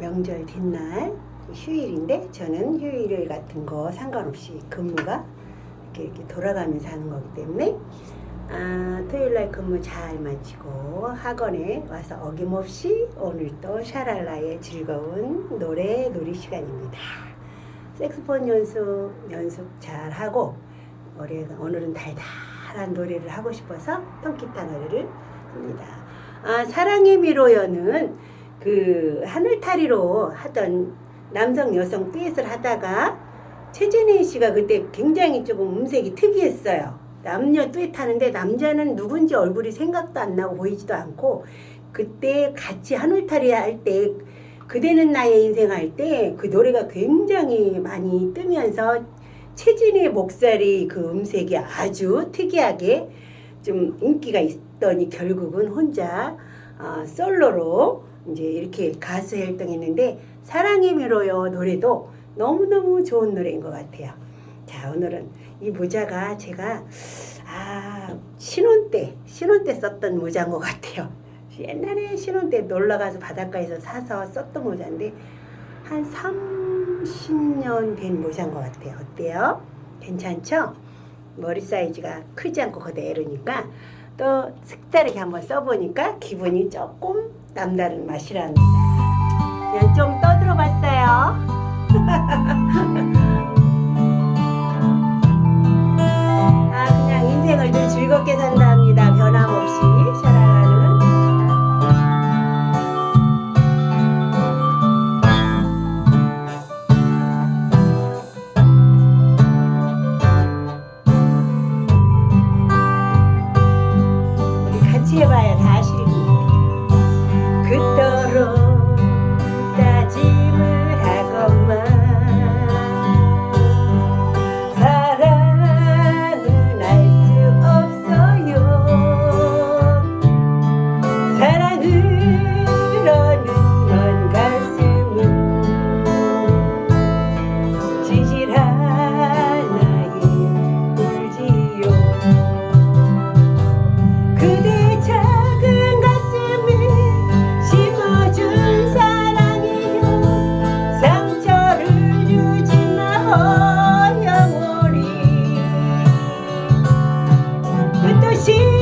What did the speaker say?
명절 뒷날 휴일인데 저는 휴일 같은 거 상관없이 근무가 이렇게, 이렇게 돌아가면서 하는 거기 때문에 아, 토요일 날 근무 잘 마치고 학원에 와서 어김없이 오늘도 샤랄라의 즐거운 노래 놀이 시간입니다. 색스폰 연습 연습 잘 하고 오늘은 달달한 노래를 하고 싶어서 통기타 노래를 합니다. 아, 사랑의 미로여는 그 하늘타리로 하던 남성 여성 듀엣을 하다가 최진희 씨가 그때 굉장히 조금 음색이 특이했어요. 남녀 듀엣 하는데 남자는 누군지 얼굴이 생각도 안 나고 보이지도 않고 그때 같이 하늘타리 할 때 그대는 나의 인생 할 때 그 노래가 굉장히 많이 뜨면서 최진희의 목소리 그 음색이 아주 특이하게 좀 인기가 있더니 결국은 혼자 어, 솔로로 이제 이렇게 가수 활동했는데 사랑이 미로요 노래도 너무너무 좋은 노래인 것 같아요. 자 오늘은 이 모자가 제가 아 신혼 때 신혼 때 썼던 모자인 것 같아요. 옛날에 신혼 때 놀러 가서 바닷가에서 사서 썼던 모자인데 한 30년 된 모자인 것 같아요. 어때요? 괜찮죠? 머리 사이즈가 크지 않고 그대로니까 또 색다르게 한번 써보니까 기분이 조금 남다른 맛이랍니다. 그냥 좀 떠들어 봤어요. 아, 그냥 인생을 늘 즐겁게 산답니다. sin